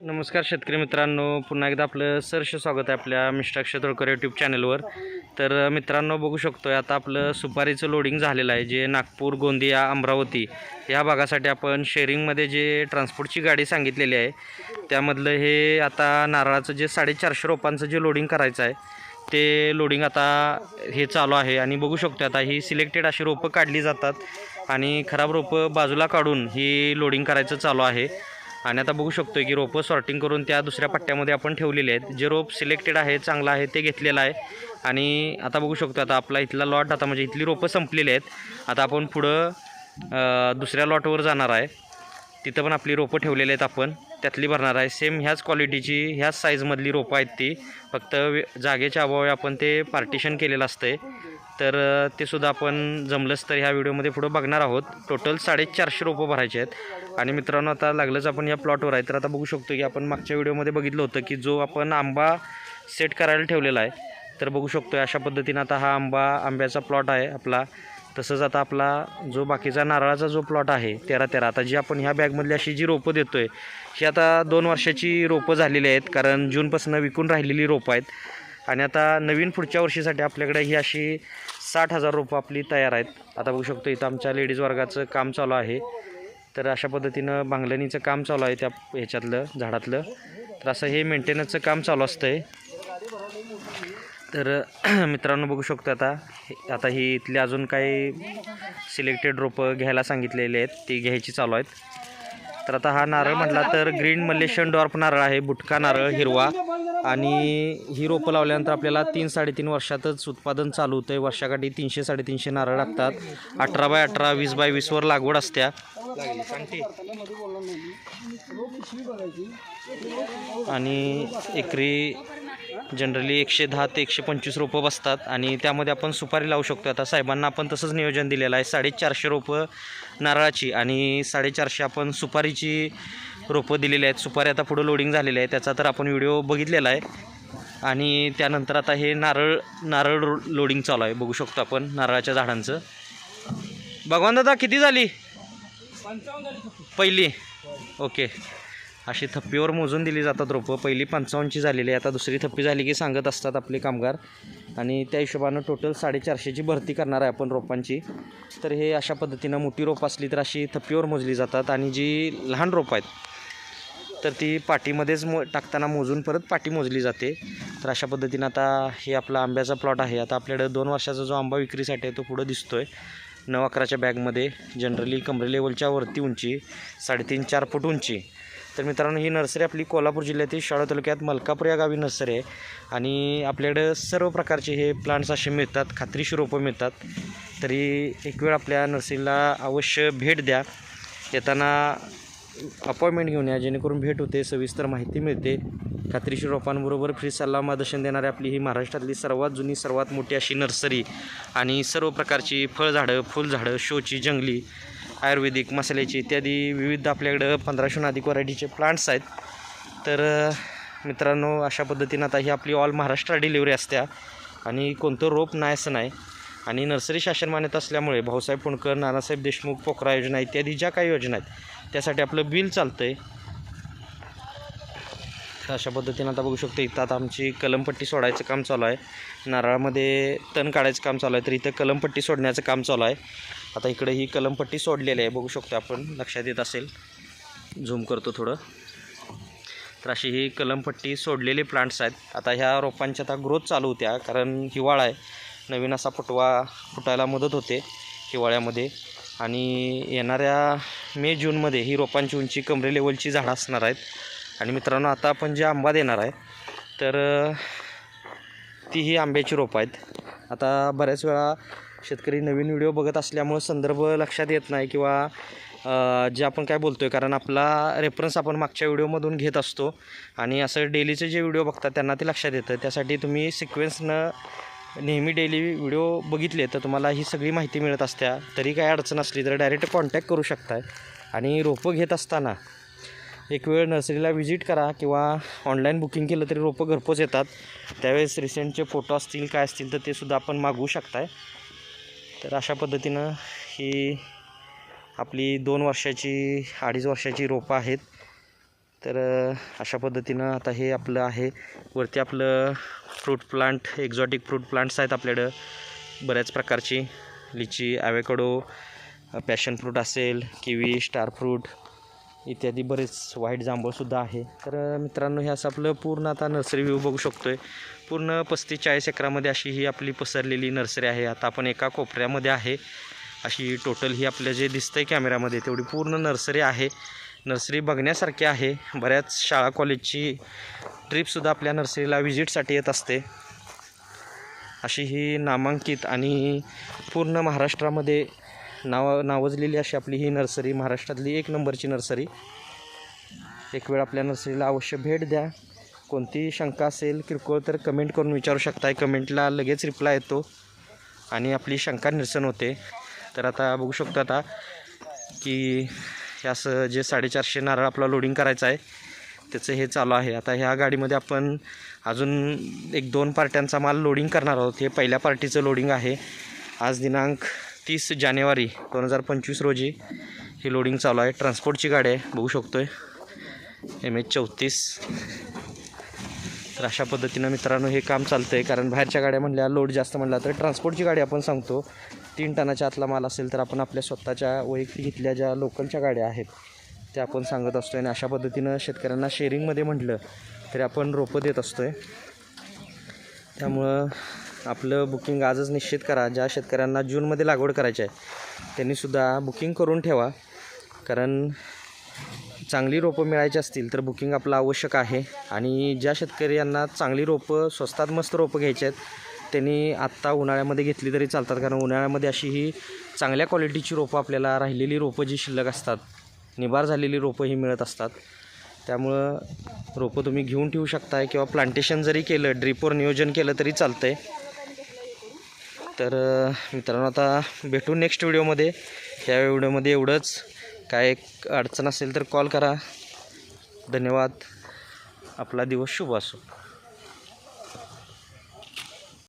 नमस्कार शेतकरी मित्रांनो पुन्हा एकदा आपलं सरस स्वागत आहे आपल्या मिस्टर क्षेत्रकर यूट्यूब चॅनलवर तर मित्रांनो बघू शकतो आता आपलं सुपारीचं लोडिंग झालेलं आहे जे नागपूर गोंदिया अमरावती या भागासाठी आपण शेअरिंगमध्ये जे ट्रान्सपोर्टची गाडी सांगितलेली आहे त्यामधलं हे आता नारळाचं जे साडेचारशे रोपांचं जे लोडिंग करायचं आहे ते लोडिंग आता हे चालू आहे. आणि बघू शकतो आता ही सिलेक्टेड अशी रोपं काढली जातात आणि खराब रोपं बाजूला काढून ही लोडिंग करायचं चालू आहे. आणि आता बघू शकतो की रोपं सॉर्टिंग करून त्या दुसऱ्या पट्ट्यामध्ये आपण ठेवलेले आहेत. जे रोप सिलेक्टेड आहे चांगलं आहे ते घेतलेलं आहे. आणि आता बघू शकतो आता आपला इथला लॉट आता म्हणजे इथली रोपं संपलेली आहेत. आता आपण पुढं दुसऱ्या लॉटवर जाणार आहे. तिथं पण आपली रोपं ठेवलेली आहेत आपण. त्यातली भरणार आहे. सेम ह्याच क्वालिटीची ह्याच साईजमधली रोपं आहेत ती. फक्त जागेच्या अभावी आपण ते पार्टिशन केलेलं असतं तर ते सुद्धा आपण जमलंच तर ह्या व्हिडिओमध्ये पुढं बघणार आहोत. टोटल साडेचारशे रोपं भरायचे आहेत. आणि मित्रांनो आता लागलंच आपण या प्लॉटवर आहे. तर आता बघू शकतो की आपण मागच्या व्हिडिओमध्ये बघितलं होतं की जो आपण आंबा सेट करायला ठेवलेला आहे तर बघू शकतो अशा पद्धतीनं आता हा आंबा आंब्याचा प्लॉट आहे आपला. तसंच आता आपला जो बाकीचा नारळाचा जो प्लॉट आहे तेरा तेरा. आता जी आपण ह्या बॅगमधली अशी जी रोपं देतो आहे ही आता दोन वर्षाची रोपं झालेली आहेत. कारण जूनपासून विकून राहिलेली रोपं आहेत. आणि आता नवीन पुढच्या वर्षीसाठी आपल्याकडे ही अशी साठ हजार रोपं आपली तयार आहेत. आता बघू शकतो इथं आमच्या लेडीज वर्गाचं काम चालू आहे. तर अशा पद्धतीनं बांगलणीचं काम चालू आहे त्या ह्याच्यातलं झाडातलं. तर असं हे मेंटेनन्सचं काम चालू असतं आहे तर मित्रांनो बघू शकतो आता हे- आता ही इथली अजून काही सिलेक्टेड रोपं घ्यायला सांगितलेले आहेत ती घ्यायची चालू आहेत. तर आता हा नारळ म्हटला तर ग्रीन मलेशियन डॉर्फ नारळ आहे बुटका नारळ हिरवा. आणि ही रोपं लावल्यानंतर आपल्याला तीन साडेतीन वर्षातच उत्पादन चालू होतं आहे वर्षाकाठी तीनशे साडेतीनशे नारळ लागतात. अठरा बाय अठरा वीस बाय वीसवर लागवड असत्या सांगते आणि एकरी जनरली एकशे दहा ते एकशे पंचवीस रोपं बसतात आणि त्यामध्ये आपण सुपारी लावू शकतो. आता साहेबांना आपण तसंच नियोजन दिलेलं आहे. साडेचारशे रोपं नारळाची आणि साडेचारशे आपण सुपारीची रोपं दिलेली आहेत. सुपारी आता पुढं लोडिंग झालेली आहे. त्याचा तर आपण व्हिडिओ बघितलेला आहे. आणि त्यानंतर आता हे नारळ नारळ लोडिंग चालू आहे. बघू शकतो आपण नारळाच्या झाडांचं. भगवान दादा किती झाली? पहिली. ओके. अशी थप्पीवर मोजून दिली जातात रोपं. पहिली पंचावन्नची झालेली आहे. आता दुसरी थप्पी झाली की सांगत असतात आपले कामगार. आणि त्या हिशोबानं टोटल साडेचारशेची भरती करणार आहे आपण रोपांची. तर हे अशा पद्धतीनं मोठी रोपं असली तर अशी थप्पीवर मोजली जातात. आणि जी लहान रोपं आहेत तर ती पाठीमध्येच मो टाकताना मोजून परत पाठी मोजली जाते. तर अशा पद्धतीनं आता हे आपला आंब्याचा प्लॉट आहे. आता आपल्याकडे दोन वर्षाचा जो आंबा विक्रीसाठी आहे तो पुढं दिसतो आहे नऊ अकराच्या बॅगमध्ये जनरली कमरे लेवलच्या वरती उंची साडेतीन चार फूट उंची. तर मित्रांनो ही नर्सरी आपली कोल्हापूर जिल्ह्यातील शाळा तालुक्यात मलकापूर या गावी नर्सरी आहे. आणि आपल्याकडे सर्व प्रकारचे हे प्लांट्स असे मिळतात खात्रीशी रोपं मिळतात. तरी एक वेळ आपल्या नर्सरीला अवश्य भेट द्या. येताना अपॉइंटमेंट घेऊन या जेणेकरून भेट होते सविस्तर माहिती मिळते. खात्रीशीर रोपांबरोबर फ्री सल्ला मार्गदर्शन देणारी आपली ही महाराष्ट्रातली सर्वात जुनी सर्वात मोठी अशी नर्सरी. आणि सर्व प्रकारची फळझाडं फुलझाडं शोची जंगली आयुर्वेदिक मसाल्याची इत्यादी विविध आपल्याकडं पंधराशेहून अधिक व्हरायटीचे प्लांट्स आहेत. तर मित्रांनो अशा पद्धतीनं आता ही आपली ऑल महाराष्ट्र डिलिव्हरी असत्या. आणि कोणतं रोप नाही असं नाही. आणि नर्सरी शासन मान्यता असल्यामुळे भाऊसाहेब पुणकर नानासाहेब देशमुख पोखरा योजना इत्यादी ज्या काही योजना आहेत त्यासाठी आपलं बिल चालतं आहे तर अशा पद्धतीनं आता बघू शकतो इथं आता आमची कलमपट्टी सोडायचं काम चालू आहे. नारळामध्ये तण काढायचं काम चालू आहे तर इथं कलमपट्टी सोडण्याचं काम चालू आहे. आता इकडे ही कलमपट्टी सोडलेली आहे. बघू शकतो आपण लक्षात येत असेल. झूम करतो थोडं. तर अशी ही कलमपट्टी सोडलेले प्लांट्स आहेत. आता ह्या रोपांच्या आता ग्रोथ चालू होत्या कारण हिवाळा आहे. नवीन असा फुटवा फुटायला मदत होते हिवाळ्यामध्ये. आणि येणाऱ्या मे जूनमध्ये ही रोपांची उंची कमरे लेवलची झाडं असणार आहेत. आणि मित्रांनो आता आपण जे आंबा देणार आहे तर ती ही आंब्याची रोपं आहेत. आता बऱ्याच वेळा शेतकरी नवीन व्हिडिओ बघत असल्यामुळं संदर्भ लक्षात येत नाही किंवा जे आपण काय बोलतो आहे कारण आपला रेफरन्स आपण मागच्या व्हिडिओमधून घेत असतो आणि असं डेलीचे जे व्हिडिओ बघतात त्यांना ते लक्षात येतं. त्यासाठी तुम्ही सिक्वेन्सनं नेहमी डेली व्हिडिओ बघितले तर तुम्हाला ही सगळी माहिती मिळत असत्या. तरी काय अडचण असली तर डायरेक्ट कॉन्टॅक्ट करू शकताय. आणि रोपं घेत असताना एक वेळ नर्सरीला व्हिजिट करा किंवा ऑनलाईन बुकिंग केलं तरी रोपं घरपोच येतात. त्यावेळेस रिसेंटचे फोटो असतील काय असतील तर ते सुद्धा आपण मागवू शकताय. तर अशा पद्धतीनं ही आपली दोन वर्षाची अडीच वर्षाची रोपं आहेत. तर अशा पद्धतीनं आता हे आपलं आहे. वरती आपलं fruit plant exotic fruit plants आहेत आपल्याकडं. बऱ्याच प्रकारची. लिची ॲवेकडो पॅशन फ्रूट असेल किवी स्टार फ्रूट इत्यादी बरेच व्हाईट जांभूळसुद्धा आहे. तर मित्रांनो हे असं आपलं पूर्ण आता नर्सरी व्ह्यू बघू शकतो आहे पूर्ण पस्तीस चाळीस एकरामध्ये अशी ही आपली पसरलेली नर्सरी आहे. आता आपण एका कोपऱ्यामध्ये आहे. अशी टोटल ही आपलं जे दिसतं आहे कॅमेऱ्यामध्ये तेवढी पूर्ण नर्सरी आहे. नर्सरी बघण्यासारखी आहे. बऱ्याच शाळा कॉलेजची ट्रिपसुद्धा आपल्या नर्सरीला व्हिजिटसाठी येत असते. अशी ही नामांकित आणि पूर्ण महाराष्ट्रामध्ये नाव नावजलेली अशी आपली ही नर्सरी महाराष्ट्रातली एक नंबरची नर्सरी. एक वेळ आपल्या नर्सरीला अवश्य भेट द्या. कोणतीही शंका असेल किरकोळ तर कमेंट करून विचारू शकताय. कमेंटला लगेच रिप्लाय येतो आणि आपली शंका निरसन होते. तर आता बघू शकतो आता की हे असं जे साडेचारशे नारळ आपला लोडिंग करायचं आहे त्याचं हे चालू आहे. आता ह्या गाडीमध्ये आपण अजून एक दोन पार्ट्यांचा माल लोडिंग करणार आहोत. हे पहिल्या पार्टीचं लोडिंग आहे. आज दिनांक तीस जानेवारी दोन हजार पंचवीस रोजी ही लोडिंग चालू आहे. ट्रान्सपोर्टची गाडी आहे बघू शकतो आहे एम एच चौतीस. तर अशा पद्धतीनं मित्रांनो हे काम चालतं आहे कारण बाहेरच्या गाड्या म्हणल्या लोड जास्त म्हणला तर ट्रान्सपोर्टची गाडी आपण सांगतो. तीन टनाच्या आतला माल असेल तर आपण आपल्या स्वतःच्या वैयक्तिक घेतल्या ज्या लोकलच्या गाड्या आहेत त्या आपण सांगत असतो आणि अशा पद्धतीनं शेतकऱ्यांना शेअरिंगमध्ये म्हटलं तरी आपण रोपं देत असतो आहे त्यामुळं आपलं बुकिंग आजच निश्चित करा. ज्या शेतकऱ्यांना जूनमध्ये लागवड करायची आहे त्यांनीसुद्धा बुकिंग करून ठेवा. कारण चांगली रोपं मिळायची असतील तर बुकिंग आपलं आवश्यक आहे. आणि ज्या शेतकऱ्यांना चांगली रोपं स्वस्तात मस्त रोपं घ्यायची आहेत त्यांनी आत्ता उन्हाळ्यामध्ये घेतली तरी चालतात. कारण उन्हाळ्यामध्ये अशी ही चांगल्या क्वालिटीची रोपं आपल्याला राहिलेली रोपं जी शिल्लक असतात निभार झालेली रोपं ही मिळत असतात. त्यामुळं रोपं तुम्ही घेऊन ठेवू शकताय किंवा प्लांटेशन जरी केलं ड्रिपवर नियोजन केलं तरी चालतं आहे तर मित्रांनो आता भेटू नेक्स्ट व्हिडिओमध्ये या व्हिडिओमध्ये एवढंच. काय अडचण असेल तर कॉल करा. धन्यवाद. आपला दिवस शुभ असो.